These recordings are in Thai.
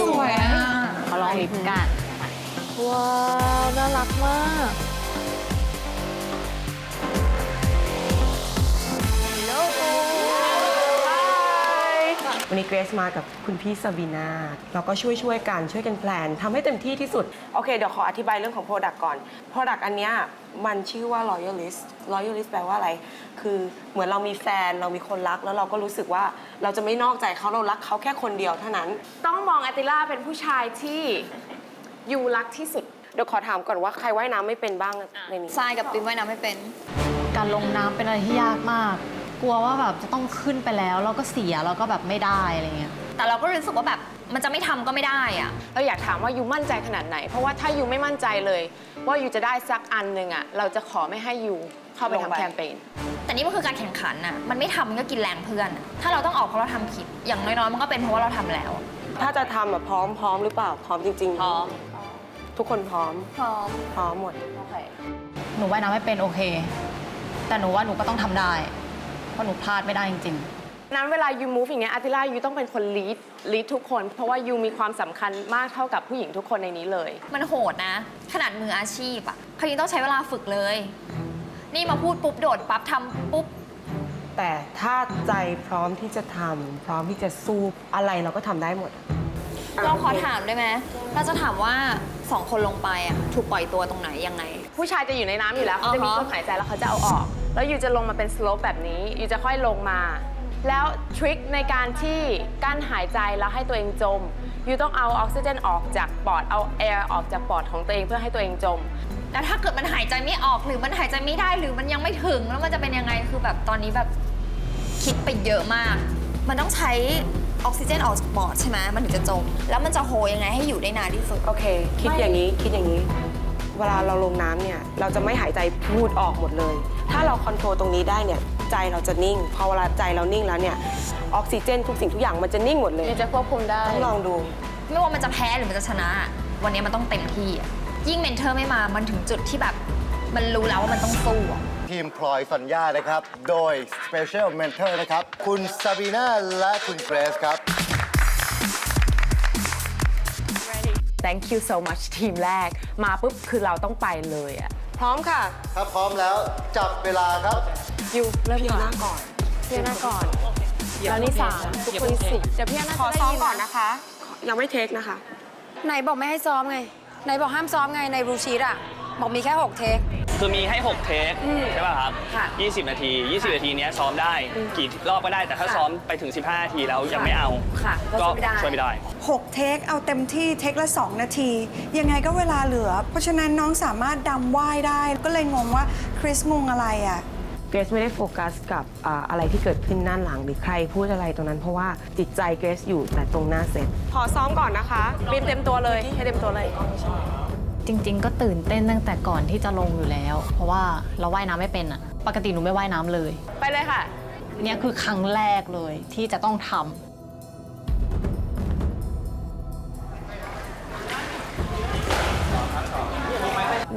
สวยอะ เขาลองลิปกันว้าวน่ารักมาก นนี้เกรซมากับคุณพี่ซาบีนาเราก็ช่วยช่วยๆกันช่วยกันแพลนทำให้เต็มที่ที่สุด โอเค เดี๋ยวขออธิบายเรื่องของ Product ก่อน Product อันเนี้ยมันชื่อว่า Loyalist Loyalist แปลว่าอะไร คือเหมือนเรามีแฟนเรามีคนรัก แล้วเราก็รู้สึกว่าเราจะไม่นอกใจเขาเรารักเขาแค่คนเดียวเท่านั้น ต้องมองอติล่าเป็นผู้ชายที่ยูรักที่สุด เดี๋ยวขอถามก่อนว่าใครว่ายน้ำไม่เป็นบ้างในนี้ ทรายกับปิมว่ายน้ำไม่เป็น การลงน้ำเป็นอะไรที่ยากมาก กลัวว่าแบบจะต้องขึ้นไปแล้วแล้วก็เสียแล้วก็แบบไม่ได้อะไรเงี้ย แต่เราก็รู้สึกว่าแบบมันจะไม่ทำก็ไม่ได้อะ เราอยากถามว่ายูมั่นใจขนาดไหน เพราะว่าถ้ายูไม่มั่นใจเลย ว่ายูจะได้สักอันหนึ่งอะเราจะขอไม่ให้ยูเข้าไปลงไป ทำแคมเปญ แต่นี่มันคือการแข่งขันอะมันไม่ทำมันก็กินแรงเพื่อนอะถ้าเราต้องออกเพราะเราทำผิด อย่างน้อยๆ มันก็เป็นเพราะว่าเราทำแล้ว ถ้าจะทำอะพร้อมพร้อมหรือเปล่า พร้อมจริงๆพร้อม ทุกคนพร้อม พร้อม พร้อมหมด หนูว่ายน้ำไม่เป็นโอเค แต่หนูว่าหนูก็ต้องทำได้ เพราะหนูพลาดไม่ได้จริงๆ นั้นเวลายูมูฟอย่างเงี้ยอาติล่ายูต้องเป็นคนลีดลีดทุกคน เพราะว่ายูมีความสำคัญมากเท่ากับผู้หญิงทุกคนในนี้เลย มันโหดนะ ขนาดมืออาชีพอะเขายังต้องใช้เวลาฝึกเลย นี่มาพูดปุ๊บโดดปั๊บทำปุ๊บ แต่ถ้าใจพร้อมที่จะทำพร้อมที่จะสู้อะไรเราก็ทำได้หมด เราขอถามได้ไหมเราจะถามว่าสองคนลงไปอะถูกปล่อยตัวตรงไหนยังไง ผู้ชายจะอยู่ในน้ำอยู่แล้วอ่าฮะจะมีเครื่องหายใจแล้วเขาจะเอาออก แล้วยูจะลงมาเป็นสโลปแบบนี้ยูจะค่อยลงมา แล้วทริคในการที่กั้นหายใจแล้วให้ตัวเองจมยูต้องเอาออกซิเจนออกจากปอด เอาแอร์ออกจากปอดของตัวเองเพื่อให้ตัวเองจม แล้วถ้าเกิดมันหายใจไม่ออกหรือมันหายใจไม่ได้หรือมันยังไม่ถึงแล้วมันจะเป็นยังไงคือแบบตอนนี้แบบคิดไปเยอะมาก มันต้องใช้ออกซิเจนออกจากปอดใช่ไหมมันถึงจะจม แล้วมันจะโฮยังไงให้อยู่ได้นานที่สุด โอเค คิดอย่างนี้คิดอย่างนี้ เวลาเราลงน้ำเนี่ย เราจะไม่หายใจพูดออกหมดเลย ถ้าเราคอนโทรลตรงนี้ได้เนี่ยใจเราจะนิ่ง พอเวลาใจเรานิ่งแล้วเนี่ยออกซิเจนทุกสิ่งทุกอย่างมันจะนิ่งหมดเลยยูจะควบคุมได้ต้องลองดู ไม่ว่ามันจะแพ้หรือมันจะชนะ วันนี้มันต้องเต็มที่อะยิ่งเมนเทอร์ไม่มา มันถึงจุดที่แบบมันรู้แล้วว่ามันต้องสู้อะทีมพลอยสัญญานะครับ โดย Special Mentor นะครับ คุณซาบีนาและคุณเกรซครับ Thank you so much ทีมแรก มาปุ๊บคือเราต้องไปเลยอะ พร้อมค่ะถ้าพร้อมแล้วจับเวลาครับ ยูเริ่มพี่ก่อนหน้าก่อนพี่หน้าก่อนแล้วนี่สามทุกคนสี่เดี๋ยวพี่หน้าขอจะได้ซ้อมยิก่อนนะคะ ยังไม่เทคนะคะ ไหนบอกไม่ให้ซ้อมไง ไหนบอกห้ามซ้อมไงในบลูชีตอะ บอกมีแค่6เทค คือมีให้ 6 เทคใช่ป่ะครับ20 นาที 20 นาทีเนี้ยซ้อมได้กี่รอบก็ได้แต่ถ้าซ้อมไปถึง 15 นาทีแล้วยังไม่เอาค่ะก็ก็ช่วยไม่ได้ช่วยไม่ได้ 6 เทค เอาเต็มที่เทคละ 2 นาที ยังไงก็เวลาเหลือ เพราะฉะนั้นน้องสามารถดำว่ายได้ ก็เลยงงว่าคริสมุงอะไรอะ เกรซไม่ได้โฟกัสกับอ่าอะไรที่เกิดขึ้นด้านหลังหรือใครพูดอะไรตรงนั้น เพราะว่าจิตใจเกรซอยู่แต่ตรงหน้าเซต ขอซ้อมก่อนนะคะบีมเต็มตัวเลย ให้เต็มตัวเลย จริง ๆ ก็ตื่นเต้นตั้งแต่ก่อนที่จะลงอยู่แล้ว เพราะว่าเราว่ายน้ำไม่เป็นอะปกติหนูไม่ว่ายน้ำเลย ไปเลยค่ะ เนี่ยคือครั้งแรกเลยที่จะต้องทำ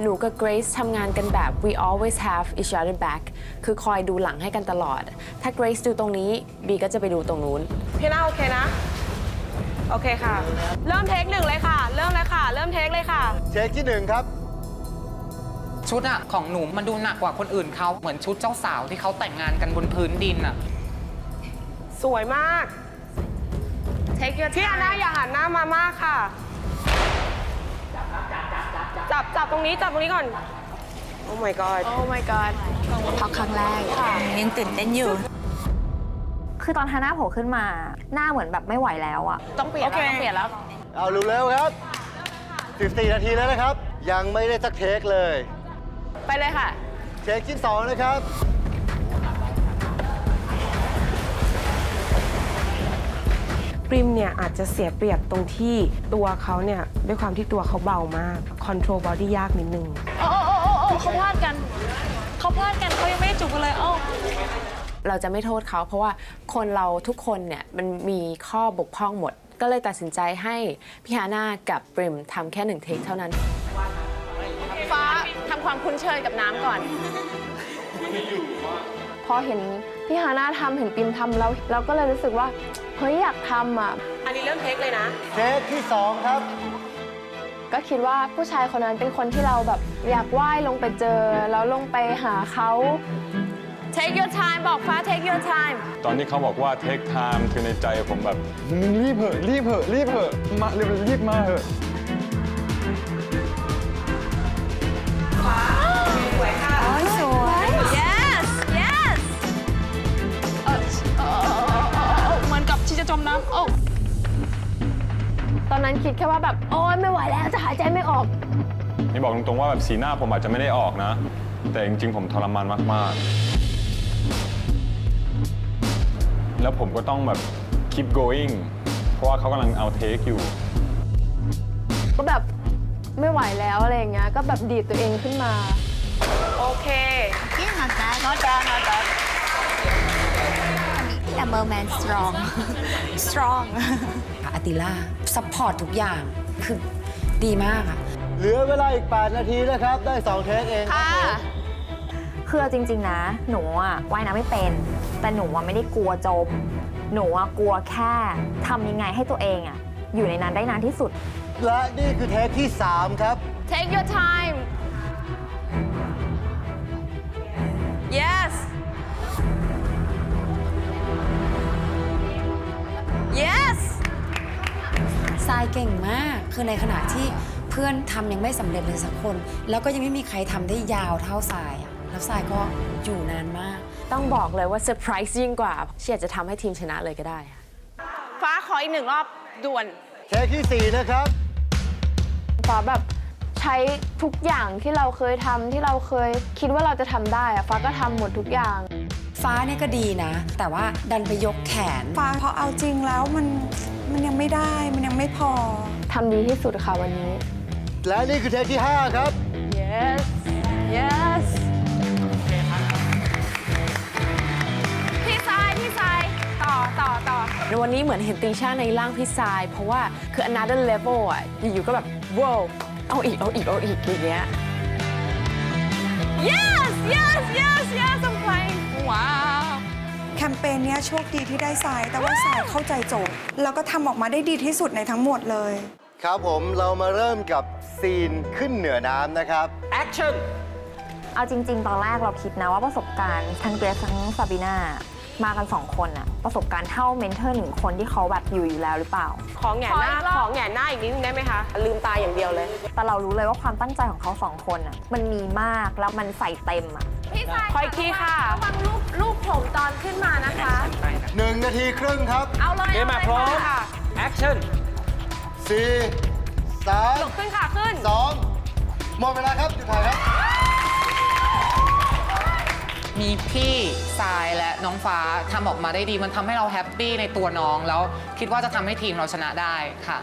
หนูกับ Grace ทำงานกันแบบ we always have each other back คือคอยดูหลังให้กันตลอด ถ้า Grace ดูตรงนี้ บีก็จะไปดูตรงนู้น พี่น่าโอเคนะ โอเคค่ะ เริ่มเทคหนึ่งเลยค่ะ เริ่มเลยค่ะ เริ่มเทคเลยค่ะ เทคที่หนึ่งครับ ชุดอะของหนูมันดูหนักกว่าคนอื่นเขาเหมือนชุดเจ้าสาวที่เขาแต่งงานกันบนพื้นดินอะสวยมาก Take your พี่อาน่าอย่าหันหน้ามามากค่ะ จับจับตรงนี้จับตรงนี้ก่อน โอ้ my god Oh my god พักครั้งแรกยังตื่นเต้นอยู่ คือตอนฮาน่าโผล่ขึ้นมา หน้าเหมือนแบบไม่ไหวแล้วอะต้องเปลี่ยนแล้ว ต้องเปลี่ยนแล้ว เอาเร็วๆครับ 14 นาทีแล้วนะครับ ยังไม่ได้สักเทคเลย ไปเลยค่ะ เทคที่สองนะครับ ปริมเนี่ยอาจจะเสียเปรียบตรงที่ตัวเขาเนี่ยด้วยความที่ตัวเขาเบามากคอนโทรลบอดี้ยากนิดนึง โอ้โอ้โอ้โอ้เขาพลาดกัน เขาพลาดกันเขายังไม่ได้จุกกันเลยเอ้าเราจะไม่โทษเขาเพราะว่าคนเราทุกคนเนี่ยมันมีข้อบกพร่องหมด ก็เลยตัดสินใจให้พี่ฮาน่ากับปริมทำแค่หนึ่งเทคเท่านั้น ฟ้าทำความคุ้นเคยกับน้ำก่อน พอเห็นพี่ที่ฮาน่าทำเห็นติมทำแล้วเราก็เลยรู้สึกว่าเฮ้ยอยากทำอะ อันนี้เริ่มเทคเลยนะ เทคที่2ครับ ก็คิดว่าผู้ชายคนนั้นเป็นคนที่เราแบบอยากว่ายลงไปเจอแล้วลงไปหาเขา take your time บอกฟ้า take your time ตอนที่เขาบอกว่า take time คือในใจผมแบบมึงรีบเหอะรีบเหอะรีบเหอะมาเร็วรีบมาเหอะ yes yes เหมือนกับที่จะจมน้ำโอ้ตอนนั้นคิดแค่ว่าแบบ โอ๊ยไม่ไหวแล้วจะหายใจไม่ออก นี่บอกตรงๆว่าแบบสีหน้าผมอาจจะไม่ได้ออกนะ แต่จริงๆผมทรมานมากๆ แล้วผมก็ต้องแบบ keep going เพราะว่าเขากำลังเอาเทคอยู่ ก็แบบไม่ไหวแล้วอะไรอย่างเงี้ย ก็แบบดีดตัวเองขึ้นมาโอเคที่นัดแนะนอตดานอตดานแต่เมอร์แมนสตรองสตรองอาติล่าซัพพอร์ตทุกอย่าง คือดีมากอะ เหลือเวลาอีก 8 นาทีนะครับ ได้ 2 เทคเองครับผม คือเอาจริง ๆ นะ หนูอะว่ายน้ำไม่เป็น แต่หนูอะไม่ได้กลัวจม หนูอะกลัวแค่ทำยังไงให้ตัวเองอะอยู่ในนั้นได้นานที่สุด และนี่คือเทคที่ 3 ครับ take your time yes yes ทรายเก่งมาก คือในขณะที่เพื่อนทำยังไม่สำเร็จเลยสักคน แล้วก็ยังไม่มีใครทำได้ยาวเท่าทรายอะ แล้วทรายก็อยู่นานมาก ต้องบอกเลยว่าเซอร์ไพรส์ยิ่งกว่าเชียร์จะทำให้ทีมชนะเลยก็ได้ฟ้าขออีกหนึ่งรอบด่วน เทคที่ 4 นะครับ ฟ้าแบบใช้ทุกอย่างที่เราเคยทำที่เราเคยคิดว่าเราจะทำได้อะฟ้าก็ทำหมดทุกอย่าง ฟ้าเนี่ยก็ดีนะ แต่ว่าดันไปยกแขน ฟ้าพอเอาจริงแล้วมันมันยังไม่ได้มันยังไม่พอ ทำดีที่สุดค่ะวันนี้ และนี่คือเทคที่ 5 ครับ yes yes วันนี้เหมือนเห็นติงชาในร่างพี่ทราย เพราะว่าคือ another level อะอยู่ๆก็แบบ wow เอาอีกเอาอีกเอาอีกอย่างเงี้ย yes yes yes yes I'm playing ว้าวแคมเปญเนี้ยโชคดีที่ได้สาย แต่ว่าสายเข้าใจโจทย์แล้วก็ทำออกมาได้ดีที่สุดในทั้งหมดเลย ครับผมเรามาเริ่มกับซีนขึ้นเหนือน้ำนะครับ action เอาจริง ๆ ตอนแรกเราคิดนะว่าประสบการณ์ทั้งเกรซทั้งซาบีนา มากันสองคนอะประสบการณ์เท่าเมนเทอร์หนึ่งคนที่เขาแบบอยู่อยู่แล้วหรือเปล่า ของแหงนหน้า ขออีกรอบ ของแหงนหน้าอีกนิดนึงได้ไหมคะ ลืมตาอย่างเดียวเลย แต่เรารู้เลยว่าความตั้งใจของเขาสองคนอะมันมีมากแล้วมันใส่เต็มอะ พี่ทรายขออีกทีค่ะ ระวังรูปรูปผมตอนขึ้นมานะคะ1นาทีครึ่งครับเอาเลยเอาเลยค่ะ action 4 3ขึ้นค่ะขึ้น2หมดเวลาครับจุดถ่ายครับ มีพี่ทรายและน้องฟ้าทำออกมาได้ดี มันทำให้เราแฮปปี้ในตัวน้อง แล้วคิดว่าจะทำให้ทีมเราชนะได้ค่ะ